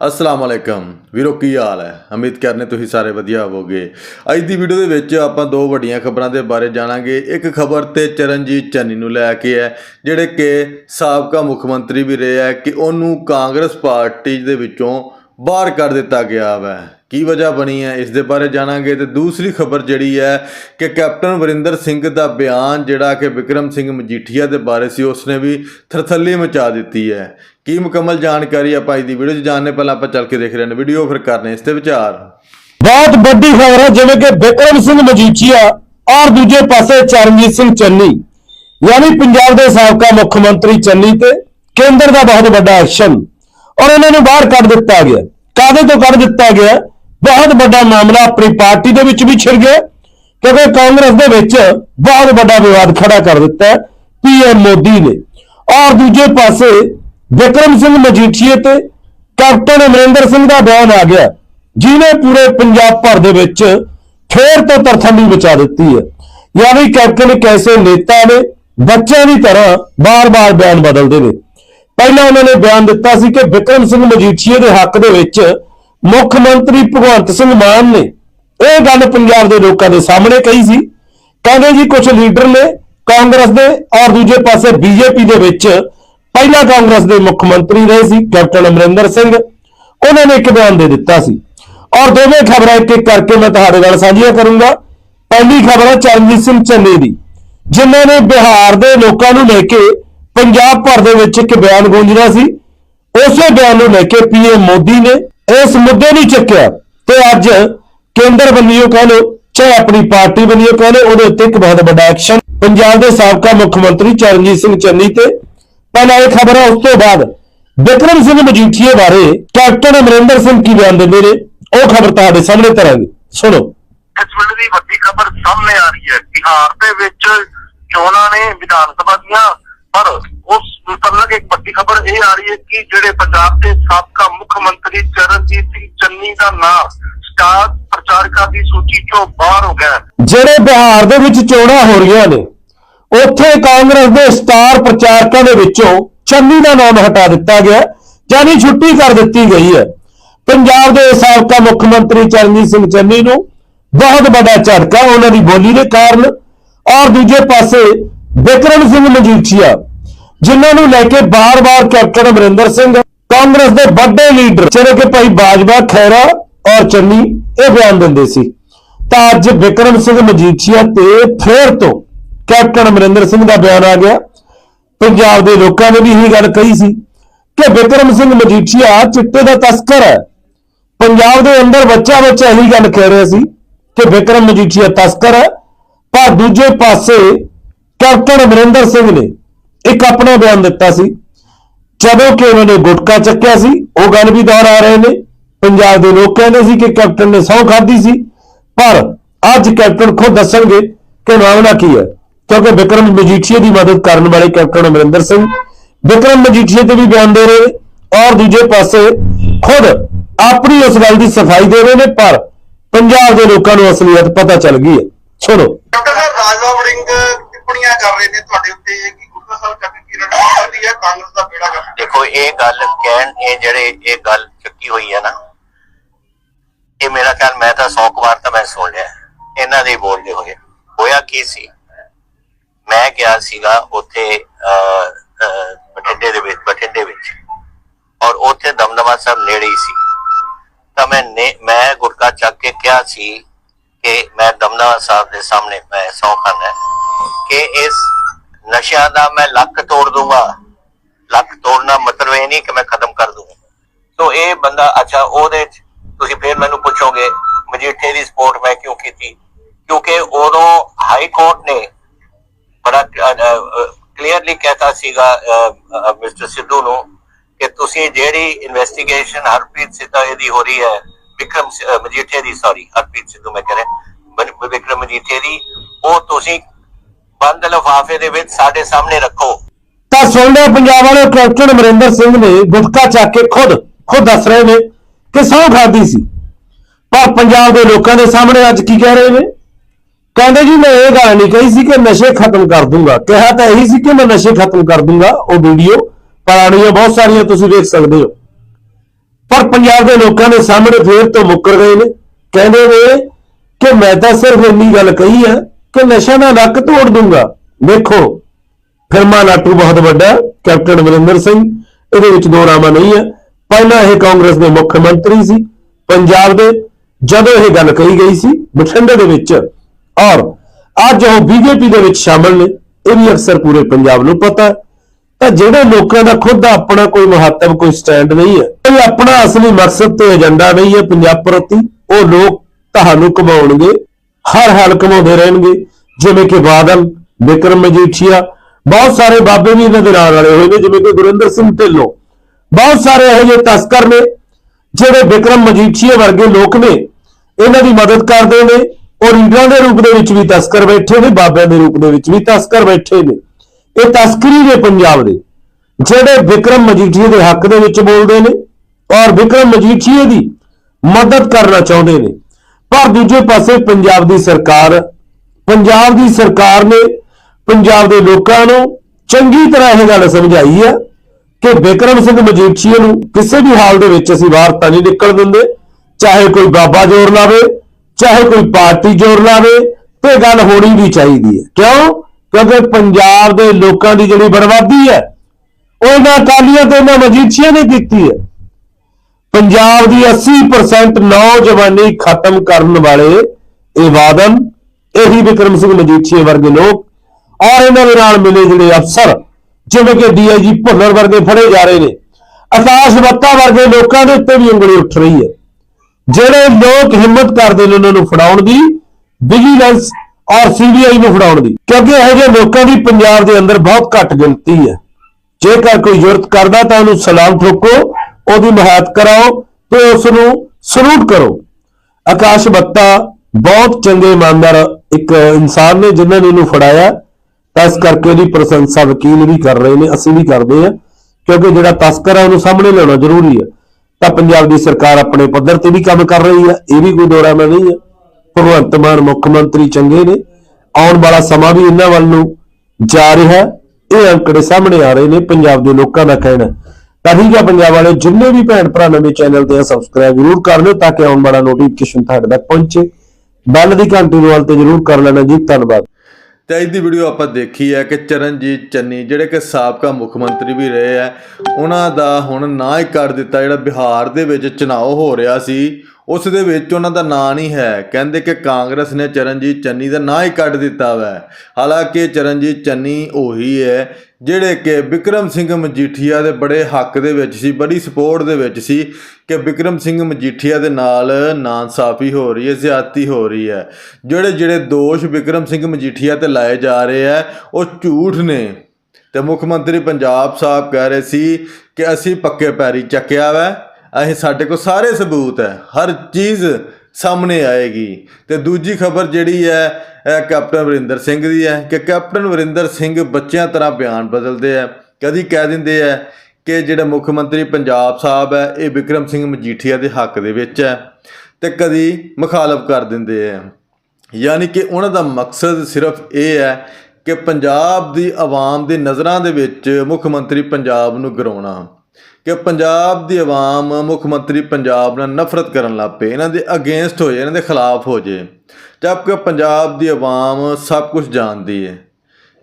ਅਸਲਾਮ ਅਲੈਕਮ। ਵੀਰੋ, ਕੀ ਹਾਲ ਹੈ? ਉਮੀਦ ਕਰਨੇ ਤੁਸੀਂ ਸਾਰੇ ਵਧੀਆ ਹੋਵੋਗੇ। ਅੱਜ ਦੀ ਵੀਡੀਓ ਦੇ ਵਿੱਚ ਆਪਾਂ ਦੋ ਵੱਡੀਆਂ ਖਬਰਾਂ ਦੇ ਬਾਰੇ ਜਾਣਾਂਗੇ। ਇੱਕ ਖਬਰ ਤੇ ਚਰਨਜੀਤ ਚੰਨੀ ਨੂੰ ਲੈ ਕੇ ਹੈ, ਜਿਹੜੇ ਕਿ ਸਾਬਕਾ ਮੁੱਖ ਮੰਤਰੀ ਵੀ ਰਹੇ ਹੈ ਕਿ ਉਹਨੂੰ ਕਾਂਗਰਸ ਪਾਰਟੀ ਦੇ ਵਿੱਚੋਂ ਬਾਹਰ ਕਰ ਦਿੱਤਾ ਗਿਆ ਵੈ। ਕੀ ਵਜ੍ਹਾ ਬਣੀ ਹੈ? ਇਸ ਦੇ ਬਾਰੇ ਜਾਣਾਂਗੇ ਤੇ ਦੂਸਰੀ ਖਬਰ ਜਿਹੜੀ ਹੈ ਕਿ ਕੈਪਟਨ ਵਰਿੰਦਰ ਸਿੰਘ ਦਾ ਬਿਆਨ ਜਿਹੜਾ ਕਿ ਵਿਕਰਮ ਸਿੰਘ ਮਜੀਠੀਆ ਦੇ ਬਾਰੇ ਸੀ, ਉਸਨੇ ਵੀ ਥਰਥੱਲੀ ਮਚਾ ਦਿੱਤੀ ਹੈ। ਕੀ ਮੁਕੰਮਲ ਜਾਣਕਾਰੀ ਆਪਾਂ ਅੱਜ ਦੀ ਵੀਡੀਓ 'ਚ ਜਾਣਨੇ, ਪਹਿਲਾਂ ਆਪਾਂ ਚੱਲ ਕੇ ਦੇਖ ਰਹੇ ਨੇ। ਵੀਡੀਓ ਫਿਰ ਕਰਨੇ ਇਸ ਤੇ ਵਿਚਾਰ। ਬਹੁਤ ਵੱਡੀ ਖਬਰ ਹੈ, ਜਿਵੇਂ ਕਿ ਵਿਕਰਮ ਸਿੰਘ ਮਜੀਠੀਆ ਔਰ ਦੂਜੇ ਪਾਸੇ ਚਰਨਜੀਤ ਸਿੰਘ ਚੰਨੀ, ਯਾਨੀ ਪੰਜਾਬ ਦੇ ਸਾਬਕਾ ਮੁੱਖ ਮੰਤਰੀ ਚੰਨੀ ਤੇ ਕੇਂਦਰ ਦਾ ਬਹੁਤ ਵੱਡਾ ਐਕਸ਼ਨ, ਔਰ ਇਹਨਾਂ ਨੂੰ ਬਾਹਰ ਕੱਢ ਦਿੱਤਾ ਗਿਆ। ਕਾਹਦੇ ਤੋਂ ਕੱਢ ਦਿੱਤਾ ਗਿਆ? ਬਹੁਤ ਵੱਡਾ ਮਾਮਲਾ ਆਪਣੀ ਪਾਰਟੀ ਦੇ ਵਿੱਚ ਵੀ ਛਿੜ ਗਿਆ ਕਿਉਂਕਿ ਕਾਂਗਰਸ ਦੇ ਵਿੱਚ ਬਹੁਤ ਵੱਡਾ ਵਿਵਾਦ ਖੜਾ ਕਰ ਦਿੱਤਾ ਪੀਐਮ ਮੋਦੀ ਨੇ। ਔਰ ਦੂਜੇ ਪਾਸੇ ਵਿਕਰਮ ਸਿੰਘ ਮਜੀਠੀਏ ਤੇ ਕੈਪਟਨ ਅਮਰਿੰਦਰ ਸਿੰਘ ਦਾ ਬਿਆਨ ਆ ਗਿਆ ਜਿਨੇ ਪੂਰੇ ਪੰਜਾਬ ਭਰ ਦੇ ਵਿੱਚ ਫੇਰ ਤੋਂ ਤਰਥੰਡੀ ਬਚਾ ਦਿੱਤੀ ਹੈ। ਯਾਨੀ ਕੈਪਟਨ ਇੱਕ ਐਸੇ ਨੇਤਾ ਨੇ, ਬੱਚਿਆਂ ਦੀ ਤਰ੍ਹਾਂ ਬਾਰ-ਬਾਰ ਬਿਆਨ ਬਦਲਦੇ ਨੇ। ਪਹਿਲਾਂ ਉਹਨਾਂ ਨੇ ਬਿਆਨ ਦਿੱਤਾ ਸੀ ਕਿ ਵਿਕਰਮ ਸਿੰਘ ਮਜੀਠੀਏ ਦੇ ਹੱਕ ਦੇ ਵਿੱਚ ਮੁੱਖ ਮੰਤਰੀ ਭਗਵੰਤ ਸਿੰਘ ਮਾਨ ਨੇ ਇਹ ਗੱਲ ਪੰਜਾਬ ਦੇ ਲੋਕਾਂ ਦੇ ਸਾਹਮਣੇ ਕਹੀ ਸੀ। ਕਹਿੰਦੇ ਜੀ ਕੁਝ ਲੀਡਰ ਨੇ ਕਾਂਗਰਸ ਦੇ ਔਰ ਦੂਜੇ ਪਾਸੇ ਬੀਜੇਪੀ ਦੇ ਵਿੱਚ ਪਹਿਲਾਂ ਕਾਂਗਰਸ ਦੇ ਮੁੱਖ ਮੰਤਰੀ ਰਹੇ ਸੀ, ਕੈਪਟਨ ਅਮਰਿੰਦਰ ਸਿੰਘ। ਉਹਨਾਂ ਨੇ ਇੱਕ ਬਿਆਨ ਦੇ ਦਿੱਤਾ ਸੀ। ਔਰ ਦੋਵੇਂ ਖਬਰਾਂ ਇੱਕ ਇੱਕ ਕਰਕੇ ਮੈਂ ਤੁਹਾਡੇ ਨਾਲ ਸਾਂਝੀਆਂ ਕਰੂੰਗਾ। ਪਹਿਲੀ ਖਬਰ ਹੈ ਚਰਨਜੀਤ ਸਿੰਘ ਚੰਨੀ ਦੀ, ਜਿਨ੍ਹਾਂ ਨੇ ਬਿਹਾਰ ਦੇ ਲੋਕਾਂ ਨੂੰ ਲੈ ਕੇ ਪੰਜਾਬ ਭਰ ਦੇ ਵਿੱਚ ਇੱਕ ਬਿਆਨ ਗੂੰਜ ਰਿਹਾ ਸੀ। ਉਸੇ ਬਿਆਨ ਨੂੰ ਲੈ ਕੇ ਪੀਐਮ ਮੋਦੀ ਨੇ ਇਸ ਮੁੱਦੇ ਨੂੰ ਚੱਕਿਆ ਤੇ ਅੱਜ ਕੇਂਦਰ ਬੰਨਿਓ ਕਹਿ ਲਓ, ਚਾਹੇ ਆਪਣੀ ਪਾਰਟੀ ਬੰਨਿਓ ਕਹਿ ਲਓ, ਉਹਦੇ ਉੱਤੇ ਇੱਕ ਬਹੁਤ ਵੱਡਾ ਐਕਸ਼ਨ ਪੰਜਾਬ ਦੇ ਸਾਬਕਾ ਮੁੱਖ ਮੰਤਰੀ ਚਰਨਜੀਤ ਸਿੰਘ ਚੰਨੀ ਤੇ ਪਹਿਲਾਂ ਇਹ ਖਬਰ ਹੈ ਉਸ ਤੋਂ ਬਾਅਦ ਵਿਕਰਮ ਸਿੰਘ ਮਜੀਠੀਏ ਬਾਰੇ ਕੈਪਟਨ ਅਮਰਿੰਦਰ ਸਿੰਘ ਕੀ ਬਿਆਨ ਦਿੰਦੇ ਨੇ, ਉਹ ਖਬਰ ਤੁਹਾਡੇ ਸਾਹਮਣੇ ਧਰਾਂਗੇ ਸੁਣੋ। ਇਸ ਵੇਲੇ ਦੀ ਵੱਡੀ ਖਬਰ ਸਾਹਮਣੇ ਆ ਰਹੀ ਹੈ। ਬਿਹਾਰ ਦੇ ਵਿੱਚ ਚੋਣਾਂ ਨੇ ਵਿਧਾਨ ਸਭਾ ਦੀਆਂ, ਪਰ ਉਸ ਮਤਲਬ ਇੱਕ ਵੱਡੀ ਖਬਰ ਇਹ ਆ ਰਹੀ ਹੈ ਕਿ ਜਿਹੜੇ ਪੰਜਾਬ ਦੇ ਸਾਬਕਾ ਮੁੱਖ ਮੰਤਰੀ ਚਰਨਜੀਤ ਸਿੰਘ ਚੰਨੀ ਦਾ ਨਾਮ ਸਟਾਰ ਪ੍ਰਚਾਰਕਾਂ ਦੀ ਸੂਚੀ ਚੋਂ ਬਾਹਰ ਹੋ ਗਿਆ ਜਿਹੜੇ ਬਿਹਾਰ ਦੇ ਵਿੱਚ ਚੋਣਾਂ ਹੋ ਰਹੀਆਂ ਨੇ, ਉੱਥੇ ਕਾਂਗਰਸ ਦੇ ਸਟਾਰ ਪ੍ਰਚਾਰਕਾਂ ਦੇ ਵਿੱਚੋਂ ਚੰਨੀ ਦਾ ਨਾਮ ਹਟਾ ਦਿੱਤਾ ਗਿਆ, ਯਾਨੀ ਛੁੱਟੀ ਕਰ ਦਿੱਤੀ ਗਈ ਹੈ। ਪੰਜਾਬ ਦੇ ਸਾਬਕਾ ਮੁੱਖ ਮੰਤਰੀ ਚਰਨਜੀਤ ਸਿੰਘ ਚੰਨੀ ਨੂੰ ਬਹੁਤ ਵੱਡਾ ਝਟਕਾ ਉਹਨਾਂ ਦੀ ਬੋਲੀ ਦੇ ਕਾਰਨ ਔਰ ਦੂਜੇ ਪਾਸੇ ਵਿਕਰਮ ਸਿੰਘ ਮਜੀਠੀਆ ਜਿਨ੍ਹਾਂ ਨੂੰ ਲੈ ਕੇ ਬਾਰ-ਬਾਰ ਕੈਪਟਨ ਅਮਰਿੰਦਰ ਸਿੰਘ, ਕਾਂਗਰਸ ਦੇ ਵੱਡੇ ਲੀਡਰ ਜਿਹੜੇ ਕਿ ਭਾਈ ਬਾਜਵਾ ਖੈਰਾ ਔਰ ਚੰਨੀ, ਇਹ ਬਿਆਨ ਦਿੰਦੇ ਸੀ। ਤਾਂ ਅੱਜ ਵਿਕਰਮ ਸਿੰਘ ਮਜੀਠੀਆ ਤੇ ਫੇਰ ਤੋਂ ਕੈਪਟਨ ਅਮਰਿੰਦਰ ਸਿੰਘ ਦਾ ਬਿਆਨ ਆ ਗਿਆ। ਪੰਜਾਬ ਦੇ ਲੋਕਾਂ ਨੇ ਵੀ ਇਹ ਗੱਲ ਕਹੀ ਸੀ ਕਿ ਵਿਕਰਮ ਸਿੰਘ ਮਜੀਠੀਆ ਚਿੱਟੇ ਦਾ ਤਸਕਰ ਹੈ। ਪੰਜਾਬ ਦੇ ਅੰਦਰ ਬੱਚਾ ਬੱਚਾ ਇਹੀ ਗੱਲ ਕਹਿ ਰਿਹਾ ਸੀ ਕਿ ਵਿਕਰਮ ਮਜੀਠੀਆ ਤਸਕਰ ਹੈ। ਪਰ ਦੂਜੇ ਪਾਸੇ ਕੈਪਟਨ ਅਮਰਿੰਦਰ ਸਿੰਘ ਨੇ ਇੱਕ ਆਪਣਾ ਬਿਆਨ ਦਿੱਤਾ ਸੀ। ਜਦੋਂ ਕਿ ਉਹਨਾਂ ਨੇ ਗੁਟਕਾ ਚੱਕਿਆ ਸੀ, ਉਹ ਗੱਲ ਵੀ ਦੁਹਰਾ ਰਹੇ ਨੇ। ਪੰਜਾਬ ਦੇ ਲੋਕ ਕਹਿੰਦੇ ਸੀ ਕਿ ਕੈਪਟਨ ਨੇ ਸਹੁੰ ਖਾਧੀ ਸੀ, ਪਰ ਅੱਜ ਕੈਪਟਨ ਖੁਦ ਦੱਸਣਗੇ ਕਿ ਮਾਮਲਾ ਕੀ ਹੈ। ਕਿਉਂਕਿ ਵਿਕਰਮ ਮਜੀਠੀਆ ਦੀ ਮਦਦ ਕਰਨ ਵਾਲੇ ਕੈਪਟਨ ਅਮਰਿੰਦਰ ਸਿੰਘ, ਵਿਕਰਮ ਮਜੀਠੀਆ ਤੇ ਵੀ ਬਿਆਨ ਦੇ ਰਹੇ ਔਰ ਦੂਜੇ ਪਾਸੇ ਖੁਦ ਆਪਣੀ ਉਸ ਗੱਲ ਦੀ ਸਫ਼ਾਈ ਦੇ ਰਹੇ ਨੇ, ਪਰ ਪੰਜਾਬ ਦੇ ਲੋਕਾਂ ਨੂੰ ਅਸਲੀਅਤ ਪਤਾ ਚੱਲ ਗਈ ਹੈ। ਸੁਣੋ। ਡਾਕਟਰ ਸਾਹਿਬ ਰਾਜਵਾ ਵੜਿੰਗ ਟਿੱਪਣੀਆਂ ਕਰ ਰਹੇ ਨੇ ਤੁਹਾਡੇ ਉੱਤੇ, ਕਿ ਗੁਰਦਾ ਸਾਹਿਬ ਚੱਕ ਕੀ ਰਣਨੀਤੀ ਹੈ ਕਾਂਗਰਸ ਦਾ ਬੇੜਾ ਕਰ ਦੇਖੋ ਇਹ ਗੱਲ ਕਹਿਣ, ਇਹ ਜਿਹੜੇ ਇਹ ਗੱਲ ਚੱਕੀ ਹੋਈ ਹੈ ਨਾ, ਇਹ ਮੇਰਾ ਖਿਆਲ ਮੈਂ ਤਾਂ 100 ਵਾਰ ਤਾਂ ਮੈਂ ਸੁਣ ਲਿਆ। ਇਹਨਾਂ ਦੇ ਹੀ ਬੋਲਦੇ ਹੋਏ ਹੋਇਆ ਕੀ ਸੀ? ਮੈਂ ਗਿਆ ਸੀਗਾ ਉੱਥੇ ਬਠਿੰਡੇ ਦੇ ਵਿੱਚ, ਬਠਿੰਡੇ ਵਿੱਚ। ਔਰ ਉੱਥੇ ਦਮਦਮਾ ਸਾਹਿਬ ਨੇੜੇ ਹੀ ਸੀ। ਤਾਂ ਮੈਂ ਮੈਂ ਗੁਟਕਾ ਚੱਕ ਕੇ ਕਿਹਾ ਸੀ ਕਿ ਮੈਂ ਦਮਦਮਾ ਸਾਹਿਬ ਦੇ ਸਾਹਮਣੇ ਮੈਂ ਸੌ ਖਾਨਾ ਕਿ ਇਸ ਨਸ਼ਿਆਂ ਦਾ ਮੈਂ ਲੱਕ ਤੋੜ ਦੂੰਗਾ। ਲੱਕ ਤੋੜਨਾ ਮਤਲਬ ਇਹ ਨਹੀਂ ਕਿ ਮੈਂ ਖਤਮ ਕਰ ਦੂੰਗਾ ਸੋ ਇਹ ਬੰਦਾ, ਅੱਛਾ, ਉਹਦੇ ਤੁਸੀਂ ਫਿਰ ਮੈਨੂੰ ਪੁੱਛੋਗੇ, ਮਜੀਠੇ ਦੀ ਸਪੋਰਟ ਮੈਂ ਕਿਉਂ ਕੀਤੀ? ਕਿਉਂਕਿ ਉਦੋਂ ਹਾਈ ਕੋਰਟ ਨੇ ਬੜਾ ਕਲੀਅਰਲੀ ਕਹਿਤਾ ਸੀਗਾ ਮਿਸਟਰ ਸਿੱਧੂ ਨੂੰ ਕਿ ਤੁਸੀਂ ਜਿਹੜੀ ਇਨਵੈਸਟੀਗੇਸ਼ਨ ਹਰਪ੍ਰੀਤ ਸਿੱਧਾ ਇਹਦੀ ਹੋ ਰਹੀ ਹੈ, ਵਿਕਰਮ ਮਜੀਠੇ ਦੀ ਸੌਰੀ ਹਰਪ੍ਰੀਤ ਸਿੱਧੂ ਮੈਂ ਕਹ ਰਿਹਾ ਵਿਕਰਮ ਮਜੀਠੇ ਦੀ, ਉਹ ਤੁਸੀਂ ਬੰਦ ਲਿਫਾਫੇ ਦੇ ਵਿੱਚ ਸਾਡੇ ਸਾਹਮਣੇ ਰੱਖੋ। ਤਾਂ ਸੁਣ ਲਿਆ ਪੰਜਾਬ ਵਾਲੇ ਕੈਪਟਨ ਅਮਰਿੰਦਰ ਸਿੰਘ ਨੇ ਗੁਟਕਾ ਚੱਕ ਕੇ ਖੁਦ ਖੁਦ ਦੱਸ ਰਹੇ ਨੇ ਕਿ ਸਹੁੰ ਖਾਦੀ ਸੀ। ਪਰ ਪੰਜਾਬ ਦੇ ਲੋਕਾਂ ਦੇ ਸਾਹਮਣੇ ਅੱਜ ਕੀ ਕਹਿ ਰਹੇ ਨੇ? ਕਹਿੰਦੇ ਜੀ, ਮੈਂ ਇਹ ਗੱਲ ਨਹੀਂ ਕਹੀ ਸੀ ਕਿ ਨਸ਼ੇ ਖਤਮ ਕਰ ਦੂੰਗਾ। ਕਿਹਾ ਤਾਂ ਇਹੀ ਸੀ ਕਿ ਮੈਂ ਨਸ਼ੇ ਖਤਮ ਕਰ ਦੂੰਗਾ ਉਹ ਵੀਡੀਓ। ਪੁਰਾਣੀਆਂ ਬਹੁਤ ਸਾਰੀਆਂ ਤੁਸੀਂ ਦੇਖ ਸਕਦੇ ਹੋ। ਪਰ ਪੰਜਾਬ ਦੇ ਲੋਕਾਂ ਦੇ ਸਾਹਮਣੇ ਫੇਰ ਤੋਂ ਮੁੱਕਰ ਗਏ ਨੇ। ਕਹਿੰਦੇ ਨੇ ਕਿ ਮੈਂ ਤਾਂ ਸਿਰਫ ਇੰਨੀ ਗੱਲ ਕਹੀ ਹੈ ਕਿ ਨਸ਼ਾ ਦਾ ਲੱਕ ਤੋੜ ਦੂੰਗਾ। ਦੇਖੋ ਫਿਲਮਾਂ ਨਾਟੂ ਬਹੁਤ ਵੱਡਾ, ਕੈਪਟਨ ਅਮਰਿੰਦਰ ਸਿੰਘ, ਇਹਦੇ ਵਿੱਚ ਦੋ ਰਾਮਾ ਨਹੀਂ ਹੈ। ਪਹਿਲਾਂ ਇਹ ਕਾਂਗਰਸ ਦੇ ਮੁੱਖ ਮੰਤਰੀ ਸੀ, ਪੰਜਾਬ ਦੇ, ਜਦੋਂ ਇਹ ਗੱਲ ਕਹੀ ਗਈ ਸੀ, ਬਠਿੰਡੇ ਦੇ ਵਿੱਚ, ਔਰ ਅੱਜ ਉਹ ਬੀਜੇਪੀ ਦੇ ਵਿੱਚ ਸ਼ਾਮਲ ਨੇ, ਇਹ ਵੀ ਅਕਸਰ ਪੂਰੇ ਪੰਜਾਬ ਨੂੰ ਪਤਾ ਤਾਂ ਜਿਹੜੇ ਲੋਕਾਂ ਦਾ ਖੁਦ ਦਾ ਆਪਣਾ ਕੋਈ ਮਹੱਤਵ, ਕੋਈ ਸਟੈਂਡ ਨਹੀਂ ਹੈ, ਕੋਈ ਆਪਣਾ ਅਸਲੀ ਮਕਸਦ ਤੇ ਏਜੰਡਾ ਨਹੀਂ ਹੈ ਪੰਜਾਬ ਪ੍ਰਤੀ, ਉਹ ਲੋਕ ਤੁਹਾਨੂੰ ਕਮਾਉਣਗੇ ਹਰ ਹਾਲ ਕਮਾਉਂਦੇ ਰਹਿਣਗੇ, ਜਿਵੇਂ ਕਿ ਬਾਦਲ, ਵਿਕਰਮ ਮਜੀਠੀਆ ਬਹੁਤ ਸਾਰੇ ਬਾਬੇ ਵੀ ਇਹਨਾਂ ਦੇ ਨਾਲ ਵਾਲੇ ਹੋਏ ਨੇ, ਜਿਵੇਂ ਕਿ ਗੁਰਿੰਦਰ ਸਿੰਘ ਢਿੱਲੋਂ। ਬਹੁਤ ਸਾਰੇ ਇਹੋ ਜਿਹੇ ਤਸਕਰ ਨੇ, ਜਿਹੜੇ ਵਿਕਰਮ ਮਜੀਠੀਆ ਵਰਗੇ ਲੋਕ ਨੇ, ਇਹਨਾਂ ਦੀ ਮਦਦ ਕਰਦੇ ਨੇ ਔਰ ਲੀਡਰਾਂ ਦੇ ਰੂਪ ਦੇ ਵਿੱਚ ਵੀ ਤਸਕਰ ਬੈਠੇ ਨੇ, ਬਾਬਿਆਂ ਦੇ ਰੂਪ ਦੇ ਵਿੱਚ ਵੀ ਤਸਕਰ ਬੈਠੇ ਨੇ। ਇਹ ਤਸਕਰੀ ਨੇ ਪੰਜਾਬ ਦੇ, ਜਿਹੜੇ ਵਿਕਰਮ ਮਜੀਠੀਏ ਦੇ ਹੱਕ ਦੇ ਵਿੱਚ ਬੋਲਦੇ ਨੇ ਔਰ ਵਿਕਰਮ ਮਜੀਠੀਏ ਦੀ ਮਦਦ ਕਰਨਾ ਚਾਹੁੰਦੇ ਨੇ। ਪਰ ਦੂਜੇ ਪਾਸੇ ਪੰਜਾਬ ਦੀ ਸਰਕਾਰ, ਪੰਜਾਬ ਦੀ ਸਰਕਾਰ ਨੇ ਪੰਜਾਬ ਦੇ ਲੋਕਾਂ ਨੂੰ ਚੰਗੀ ਤਰ੍ਹਾਂ ਇਹ ਗੱਲ ਸਮਝਾਈ ਹੈ ਕਿ ਬਿਕਰਮ ਸਿੰਘ ਮਜੀਠੀਏ ਨੂੰ ਕਿਸੇ ਵੀ ਹਾਲ ਦੇ ਵਿੱਚ ਅਸੀਂ ਬਾਹਰ ਤਾਂ ਨਹੀਂ ਨਿਕਲ ਦਿੰਦੇ, ਚਾਹੇ ਕੋਈ ਬਾਬਾ ਜ਼ੋਰ ਲਾਵੇ, ਚਾਹੇ ਕੋਈ ਪਾਰਟੀ ਜ਼ੋਰ ਲਾਵੇ, ਤੇ ਗੱਲ ਹੋਣੀ ਵੀ ਚਾਹੀਦੀ ਹੈ। ਕਿਉਂ? ਕਿਉਂਕਿ ਪੰਜਾਬ ਦੇ ਲੋਕਾਂ ਦੀ ਜਿਹੜੀ ਬਰਬਾਦੀ ਹੈ, ਉਹ ਇਹਨਾਂ ਅਕਾਲੀਆਂ ਤੇ ਇਹਨਾਂ ਮਜੀਠੀਆਂ ਨੇ ਕੀਤੀ ਹੈ। ਪੰਜਾਬ ਦੀ 80% ਨੌਜਵਾਨੀ ਖਤਮ ਕਰਨ ਵਾਲੇ ਇਹ ਵਾਦਨ ਇਹੀ ਵਿਕਰਮ ਸਿੰਘ ਮਜੀਠੀਏ ਵਰਗੇ ਲੋਕ ਔਰ ਇਹਨਾਂ ਦੇ ਨਾਲ ਮਿਲੇ ਜਿਹੜੇ ਅਫਸਰ, ਜਿਵੇਂ ਕਿ ਡੀਆਈਜੀ ਭੁੱਲਰ ਵਰਗੇ ਫੜੇ ਜਾ ਰਹੇ ਨੇ। ਆਕਾਸ਼ ਬੱਤਾ ਵਰਗੇ ਲੋਕਾਂ ਦੇ ਉੱਤੇ ਵੀ ਉਂਗਲੀ ਉੱਠ ਰਹੀ ਹੈ। ਜਿਹੜੇ ਲੋਕ ਹਿੰਮਤ ਕਰਦੇ ਨੇ ਉਹਨਾਂ ਨੂੰ ਫੜਾਉਣ ਦੀ ਵਿਜੀਲੈਂਸ ਔਰ ਸੀਬੀਆਈ ਨੂੰ ਫੜਾਉਣ ਦੀ। ਕਿਉਂਕਿ ਇਹੋ ਜਿਹੇ ਲੋਕਾਂ ਦੀ ਪੰਜਾਬ ਦੇ ਅੰਦਰ ਬਹੁਤ ਘੱਟ ਗਿਣਤੀ ਹੈ। ਜੇਕਰ ਕੋਈ ਜ਼ਰੂਰਤ ਕਰਦਾ ਤਾਂ ਉਹਨੂੰ ਸਲਾਮ ਠੋਕੋ, ਉਹਦੀ ਮਹਾਇਤ ਕਰਾਓ ਤੇ ਉਸ ਨੂੰ ਸਲੂਟ ਕਰੋ। ਆਕਾਸ਼ ਬੱਤਾ ਬਹੁਤ ਚੰਗੇ ਇਮਾਨਦਾਰ ਇੱਕ ਇਨਸਾਨ ਨੇ ਜਿਨ੍ਹਾਂ ਨੇ ਇਹਨੂੰ ਫੜਾਇਆ। ਤਾਂ ਇਸ ਕਰਕੇ ਉਹਦੀ ਪ੍ਰਸ਼ੰਸਾ ਵਕੀਲ ਵੀ ਕਰ ਰਹੇ ਨੇ, ਅਸੀਂ ਵੀ ਕਰਦੇ ਹਾਂ, ਕਿਉਂਕਿ ਜਿਹੜਾ ਤਸਕਰ ਹੈ ਉਹਨੂੰ ਸਾਹਮਣੇ ਲਿਆਉਣਾ ਜ਼ਰੂਰੀ ਹੈ। ਤਾਂ ਪੰਜਾਬ ਦੀ ਸਰਕਾਰ ਆਪਣੇ ਪੱਧਰ ਤੇ ਵੀ ਕੰਮ ਕਰ ਰਹੀ ਹੈ, ਇਹ ਵੀ ਕੋਈ ਦੋਰਾ ਨਹੀਂ ਹੈ ਭਗਵੰਤ ਮਾਨ ਮੁੱਖ ਮੰਤਰੀ ਚੰਗੇ ਨੇ, ਆਉਣ ਵਾਲਾ ਸਮਾਂ ਵੀ ਇਹਨਾਂ ਵੱਲ ਨੂੰ ਜਾ ਰਿਹਾ ਇਹ ਅੰਕੜੇ ਸਾਹਮਣੇ ਆ ਰਹੇ ਨੇ, ਪੰਜਾਬ ਦੇ ਲੋਕਾਂ ਦਾ ਕਹਿਣਾ ਤਾਂ ਠੀਕ ਹੈ, ਪੰਜਾਬ ਵਾਲੇ ਜਿੰਨੇ ਵੀ ਭੈਣ ਭਰਾ ਨਵੇਂ ਚੈਨਲ ਤੇ ਆ ਸਬਸਕ੍ਰਾਈਬ ਜ਼ਰੂਰ ਕਰ ਲਿਓ, ਤਾਂ ਕਿ ਆਉਣ ਵਾਲਾ ਨੋਟੀਫਿਕੇਸ਼ਨ ਤੁਹਾਡੇ ਤੱਕ ਪਹੁੰਚੇ। ਬੈਲ ਦੀ ਘੰਟੀ ਨੂੰ ਵਾਲ ਤੇ ਜ਼ਰੂਰ ਕਰ ਲੈਣਾ ਜੀ, ਧੰਨਵਾਦ। ਤੇ ਅੱਜ ਦੀ ਵੀਡੀਓ ਆਪਾਂ ਦੇਖੀ ਹੈ ਕਿ ਚਰਨਜੀਤ ਚੰਨੀ, ਜਿਹੜੇ ਕਿ ਸਾਬਕਾ ਮੁੱਖ ਮੰਤਰੀ ਵੀ ਰਹੇ ਆ ਉਹਨਾਂ ਦਾ ਹੁਣ ਨਾਂ ਹੀ ਕਰ ਦਿੱਤਾ, ਜਿਹੜਾ ਬਿਹਾਰ ਦੇ ਵਿੱਚ ਚੁਣਾਵ ਹੋ ਰਿਹਾ ਸੀ। ਉਸ ਦੇ ਵਿੱਚ ਉਹਨਾਂ ਦਾ ਨਾਂ ਨਹੀਂ ਹੈ। ਕਹਿੰਦੇ ਕਿ ਕਾਂਗਰਸ ਨੇ ਚਰਨਜੀਤ ਚੰਨੀ ਦਾ ਨਾਂ ਹੀ ਕੱਢ ਦਿੱਤਾ ਵੈ। ਹਾਲਾਂਕਿ ਚਰਨਜੀਤ ਚੰਨੀ ਉਹੀ ਹੈ, ਜਿਹੜੇ ਕਿ ਵਿਕਰਮ ਸਿੰਘ ਮਜੀਠੀਆ ਦੇ ਬੜੇ ਹੱਕ ਦੇ ਵਿੱਚ ਸੀ, ਬੜੀ ਸਪੋਰਟ ਦੇ ਵਿੱਚ ਸੀ ਕਿ ਵਿਕਰਮ ਸਿੰਘ ਮਜੀਠੀਆ ਦੇ ਨਾਲ ਨਾਇਨਸਾਫੀ ਹੋ ਰਹੀ ਹੈ ਜ਼ਿਆਦਤੀ ਹੋ ਰਹੀ ਹੈ। ਜਿਹੜੇ ਜਿਹੜੇ ਦੋਸ਼ ਵਿਕਰਮ ਸਿੰਘ ਮਜੀਠੀਆ ਤੇ ਲਾਏ ਜਾ ਰਹੇ ਆ ਉਹ ਝੂਠ ਨੇ। ਤੇ ਮੁੱਖ ਮੰਤਰੀ ਪੰਜਾਬ ਸਾਹਿਬ ਕਹਿ ਰਹੇ ਸੀ ਕਿ ਅਸੀਂ ਪੱਕੇ ਪੈਰੀ ਚੱਕਿਆ ਵੈ। ਅਸੀਂ ਸਾਡੇ ਕੋਲ ਸਾਰੇ ਸਬੂਤ ਹੈ, ਹਰ ਚੀਜ਼ ਸਾਹਮਣੇ ਆਏਗੀ। ਤੇ ਦੂਜੀ ਖਬਰ ਜਿਹੜੀ ਹੈ ਕੈਪਟਨ ਵਰਿੰਦਰ ਸਿੰਘ ਦੀ ਹੈ ਕਿ ਕੈਪਟਨ ਵਰਿੰਦਰ ਸਿੰਘ ਬੱਚਿਆਂ ਤਰ੍ਹਾਂ ਬਿਆਨ ਬਦਲਦੇ ਆ ਕਦੀ ਕਹਿ ਦਿੰਦੇ ਆ ਕਿ ਜਿਹੜਾ ਮੁੱਖ ਮੰਤਰੀ ਪੰਜਾਬ ਸਾਹਿਬ ਹੈ, ਇਹ ਵਿਕਰਮ ਸਿੰਘ ਮਜੀਠੀਆ ਦੇ ਹੱਕ ਦੇ ਵਿੱਚ ਹੈ ਤੇ ਕਦੀ ਮੁਖਾਲਫ ਕਰ ਦਿੰਦੇ ਆ ਯਾਨੀ ਕਿ ਉਹਨਾਂ ਦਾ ਮਕਸਦ ਸਿਰਫ ਇਹ ਹੈ ਕਿ ਪੰਜਾਬ ਦੀ ਆਵਾਮ ਦੀ ਨਜ਼ਰਾਂ ਦੇ ਵਿੱਚ ਮੁੱਖ ਮੰਤਰੀ ਪੰਜਾਬ ਨੂੰ ਗਰਾਉਣਾ। ਕਿ ਪੰਜਾਬ ਦੀ ਆਵਾਮ ਮੁੱਖ ਮੰਤਰੀ ਪੰਜਾਬ ਨਾਲ ਨਫ਼ਰਤ ਕਰਨ ਲੱਗ ਪਏ। ਇਹਨਾਂ ਦੇ ਅਗੇਂਸਟ ਹੋ ਜਾਏ ਇਹਨਾਂ ਦੇ ਖਿਲਾਫ ਹੋ ਜਾਏ ਜਦਕਿ ਪੰਜਾਬ ਦੀ ਆਵਾਮ ਸਭ ਕੁਝ ਜਾਣਦੀ ਹੈ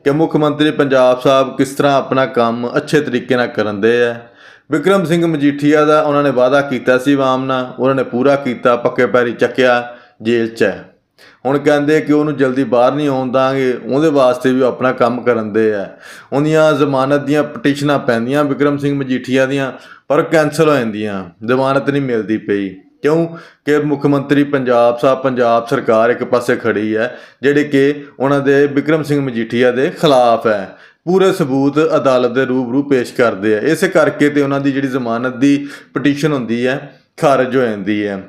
ਕਿ ਮੁੱਖ ਮੰਤਰੀ ਪੰਜਾਬ ਸਾਹਿਬ ਕਿਸ ਤਰ੍ਹਾਂ ਆਪਣਾ ਕੰਮ ਅੱਛੇ ਤਰੀਕੇ ਨਾਲ ਕਰਨ ਦੇ ਹੈ ਵਿਕਰਮ ਸਿੰਘ ਮਜੀਠੀਆ ਦਾ ਉਹਨਾਂ ਨੇ ਵਾਅਦਾ ਕੀਤਾ ਸੀ ਆਵਾਮ ਨਾਲ। ਉਹਨਾਂ ਨੇ ਪੂਰਾ ਕੀਤਾ, ਪੱਕੇ ਪੈਰੀ ਚੱਕਿਆ ਜੇਲ੍ਹ 'ਚ। ਹੈ ਹੁਣ ਕਹਿੰਦੇ ਕਿ ਉਹਨੂੰ ਜਲਦੀ ਬਾਹਰ ਨਹੀਂ ਆਉਣ ਦਾਂਗੇ, ਉਹਦੇ ਵਾਸਤੇ ਵੀ ਉਹ ਆਪਣਾ ਕੰਮ ਕਰਨ ਦੇ ਆ। ਉਹਦੀਆਂ ਜ਼ਮਾਨਤ ਦੀਆਂ ਪਟੀਸ਼ਨਾਂ ਪੈਂਦੀਆਂ, ਵਿਕਰਮ ਸਿੰਘ ਮਜੀਠੀਆ ਦੀਆਂ, ਪਰ ਕੈਨਸਲ ਹੋ ਜਾਂਦੀਆਂ, ਜ਼ਮਾਨਤ ਨਹੀਂ ਮਿਲਦੀ ਪਈ। ਕਿਉਂ? ਕਿ ਮੁੱਖ ਮੰਤਰੀ ਪੰਜਾਬ ਸਾਹਿਬ ਪੰਜਾਬ ਸਰਕਾਰ ਇੱਕ ਪਾਸੇ ਖੜੀ ਹੈ, ਜਿਹੜੇ ਕਿ ਉਹਨਾਂ ਦੇ ਵਿਕਰਮ ਸਿੰਘ ਮਜੀਠੀਆ ਦੇ ਖਿਲਾਫ ਹੈ। ਪੂਰੇ ਸਬੂਤ ਅਦਾਲਤ ਦੇ ਰੂਬਰੂ ਪੇਸ਼ ਕਰਦੇ ਆ। ਇਸੇ ਕਰਕੇ ਤੇ ਉਹਨਾਂ ਦੀ ਜਿਹੜੀ ਜ਼ਮਾਨਤ ਦੀ ਪਟੀਸ਼ਨ ਹੁੰਦੀ ਹੈ, ਖਾਰਜ ਹੋ ਜਾਂਦੀ ਹੈ।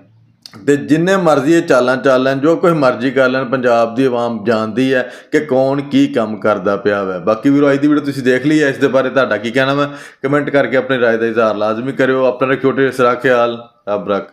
ਤੇ ਜਿੰਨੇ ਮਰਜ਼ੀ ਇਹ ਚਾਲਾਂ ਚੱਲ ਲੈਣ ਜੋ ਕੋਈ ਮਰਜ਼ੀ ਕਰ ਲੈਣ ਪੰਜਾਬ ਦੀ ਆਵਾਮ ਜਾਣਦੀ ਹੈ ਕਿ ਕੌਣ ਕੀ ਕੰਮ ਕਰਦਾ ਪਿਆ ਹੈ ਬਾਕੀ ਵੀਰੋ ਅੱਜ ਦੀ ਵੀਡੀਓ ਤੁਸੀਂ ਦੇਖ ਲਈ ਹੈ ਇਸ ਦੇ ਬਾਰੇ ਤੁਹਾਡਾ ਕੀ ਕਹਿਣਾ ਹੈ ਕਮੈਂਟ ਕਰਕੇ ਆਪਣੀ رائے ਦਾ ਇਜ਼ਹਾਰ ਲਾਜ਼ਮੀ ਕਰਿਓ ਆਪਣਾ ਰੱਖਿਓ ਢੇਰ ਸਾਰਾ ਖਿਆਲ ਰੱਬ ਰੱਖ